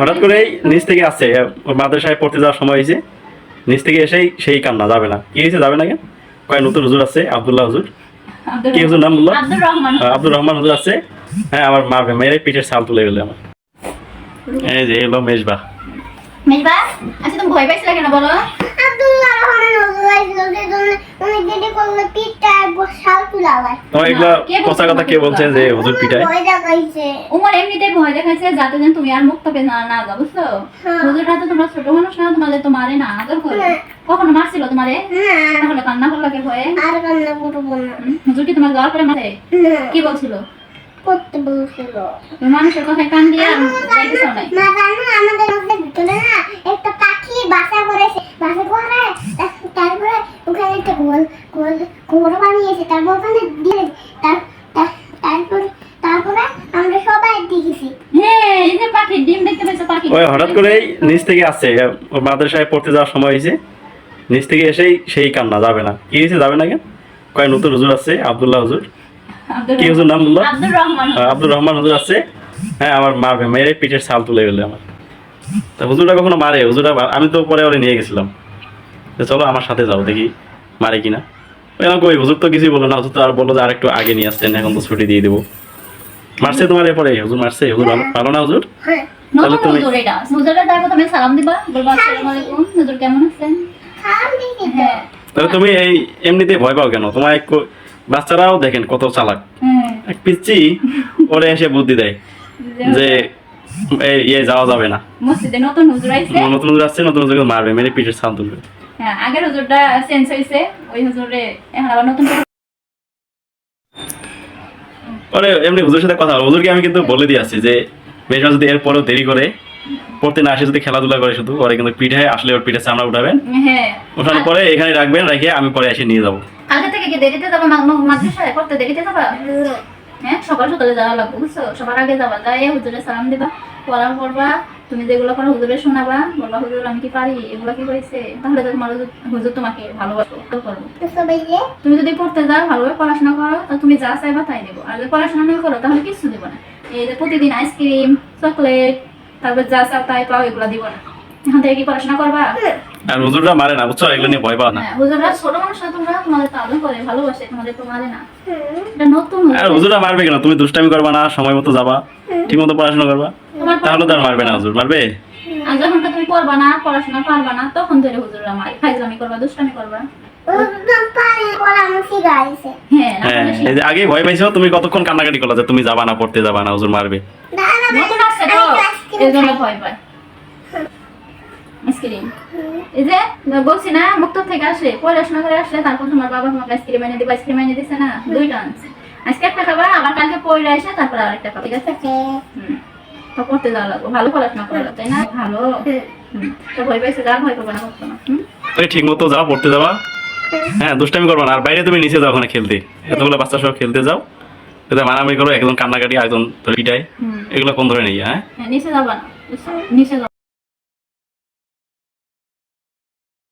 হঠাৎ করেই নিচ থেকে আসছে মাদ্রাসায় পড়তে যাওয়ার সময় হয়েছে। নিচ থেকে এসেই সেই কান্না যাবে না। কি হয়েছে যাবে না কেন? কয় নতুন হুজুর আছে আব্দুল্লাহ হুজুর। কি হুজুর নাম বলল? আব্দুর রহমান। হুজুর আছে। হ্যাঁ আমার মা মেরে পিঠের ছাল তুলে গেলে আমার। এই যে এলো মেজবা। মেজবা আচ্ছা তুমি ভয় পাইছিলে কেন বলো? আব্দুল্লাহ রহমান হুজুর। তোমার এগুলো কথা কথা কে বলছে যে হুজুর পিঠায় ভয় এমনিতেই ভয় দেখাইছে যাতে যেন তুমি আর মুখ তবে না না যাও বুঝছ। হুজুররা তো তোমরা ছোট মানুষ না তোমাদের তো না আদর করে। কখনো মারছিল তোমারে? তাহলে কান্না করল কে ভয়ে? আর কান্না করব না। হুজুর কি তোমার যাওয়ার পরে মারে? কি বলছিল? করতে বলছিল। মানুষের কথায় কান দিয়ে আর যাইতেছ নাই? মা জানো আমাদের মধ্যে ভিতরে না একটা পাখি বাসা করেছে বাসা করে তার- তারপরে ওখানে একটা গোল গোল ঘর বানিয়েছে তারপর ওখানে দিয়ে তার তার- তারপরে তারপরে আমরা সবাই দেখেছি হ্যাঁ এই যে পাখির ডিম দেখতে পেয়েছ পাখি ওই হঠাৎ করেই নিচ থেকে আসছে মাদ্রাসায় পড়তে যাওয়ার সময় হয়েছে। নিচ থেকে এসেই সেই কান্না যাবে না। কি হয়েছে যাবে না কেন? কয় নতুন হুজুর আছে আব্দুল্লাহ হুজুর? কি হুজুর নাম বলল আব্দুর রহমান। আহ, আব্দুর রহমান হুজুর আছে। হ্যাঁ আমার মারবে মেরে পিঠের ছাল তুলে গেলে আমার। তা হুজুরটা কখনো মারে? হুজুরটা আমি তো পরে ওরে নিয়ে গেছিলাম। তো চলো আমার সাথে যাও দেখি মারে কিনা। এরকম কই হুজুর তো কিছুই বলল না। হুজুর তো আর বলল যে আর একটু আগে নিয়ে আসছেন এখন তো ছুটি দিয়ে দেবো। মারছে তোমার এরপরে হুজুর মারছে? হুজুর ভালো ভালো না হুজুর? হ্যাঁ। নতুন তুমি- হুজুর এটা। হুজুরের তারপর তুমি সালাম দিবা বলবা আসসালামু আলাইকুম হুজুর কেমন আছেন? খাওয়ান দিকে তো হ্যাঁ। তাহলে তুমি এই এমনিতে ভয় পাও কেন? তোমার এক বাচ্চারাও দেখেন কত চালাক। হ্যাঁ। এক পিচ্ছি ওরে এসে বুদ্ধি দেয় যে এই ইয়ে যাওয়া যাবে না। মসজিদে নতুন হুজুর আইছে। নতুন হুজুর আসছে নতুন হুজুরকে মারবে মেরে পিঠের ছাল তুলবে। হ্যাঁ আগের হুজুরটা চেঞ্জ হয়েছে ওই হুজুরে এখন আবার নতুন করে পরে এমনি হুজুরের সাথে কথা বলো। হুজুরকে আমি কিন্তু বলে দিয়ে আসছি যে মেজমা যদি এরপরেও দেরি করে পড়তে না আসে যদি খেলাধুলা করে শুধু ওরে কিন্তু পিঠে আসলে ওর পিঠে চামড়া উঠাবেন। হ্যাঁ। ওঠানোর পরে এখানে রাখবেন রেখে আমি পরে এসে নিয়ে যাব। আগে থেকে কি দেরিতে যাবা? মাদ্রাসায় পড়তে দেরিতে যাবা? হ্যাঁ সকাল সকালে যাওয়া লাগবে বুঝছ? সবার আগে যাবা যাই হুজুরে সালাম দিবা পড়া করবা তুমি যেগুলো করো হুজুরে শোনাবা বলবা হুজুর আমি কি পারি? এগুলো কি হয়েছে? তাহলে তো তোমার হুজুর- তোমাকে করব। যে তুমি যদি পড়তে যাও ভালোভাবে পড়াশোনা করো তা তুমি যা চাইবা তাই দেবো। আর যদি পড়াশোনা না করো তাহলে কিছু দিব না। এই যে প্রতিদিন আইসক্রিম চকলেট তারপর যা চাও তাই পাও এগুলা দিব না। এখন থেকে কি পড়াশোনা করবা? আর হুজুররা মারে না বুঝছ? এগুলো নিয়ে ভয় পাও না। হ্যাঁ হুজুররা ছোট মানুষ না তোমরা তোমাদের তো আদর করে ভালোবাসে তোমাদের তো মারে না। এটা নতুন আর হুজুর। হুজুররা মারবে কেন? তুমি দুষ্টামি করবা না সময় মতো যাবা ঠিক মতো পড়াশোনা করবা? তাহলে তো আর মারবে না হুজুর মারবে? আর যখন তুমি পড়বা না পড়াশোনা পারবা না তখন ধরে হুজুররা মারে ফাইজলামি করবা দুষ্টামি করবা? হ্যাঁ হ্যাঁ এই যে আগে ভয় পাইছো? তুমি কতক্ষণ কান্নাকাটি করলা যে তুমি যাবা না পড়তে যাবা না হুজুর মারবে? দাদা নতুন আসছে তো এই জন্য ভয় পায়। আইসক্রিম। এই যে বলছি না মুক্ত থেকে আসে পড়াশোনা করে আসলে তারপর তোমার বাবা তোমাকে আইসক্রিম এনে দিবে আইসক্রিম এনে দিচ্ছে না দুইটা আনছে। আজকে একটা খাবা আবার কালকে পড়ে আসে তারপর আরেকটা খাবা ঠিক আছে? হুম। তো পড়তে যাওয়া লাগবে ভালো পড়াশোনা করা তাই না? ভালো। তো ভয় পাইছে যা ভয় না করতো না? তুমি ঠিক মতো যাও পড়তে যাবা। হ্যাঁ দুষ্টামি করবা না। আর বাইরে তুমি নিচে যাও ওখানে খেলতে। এতগুলো বাচ্চা সব খেলতে যাও। এটা মারামারি করো একজন কান্নাকাটি একজন পিটাই। এগুলো কোন ধরে নেই হ্যাঁ? হ্যাঁ নিচে যাবা না নিচে যাবা।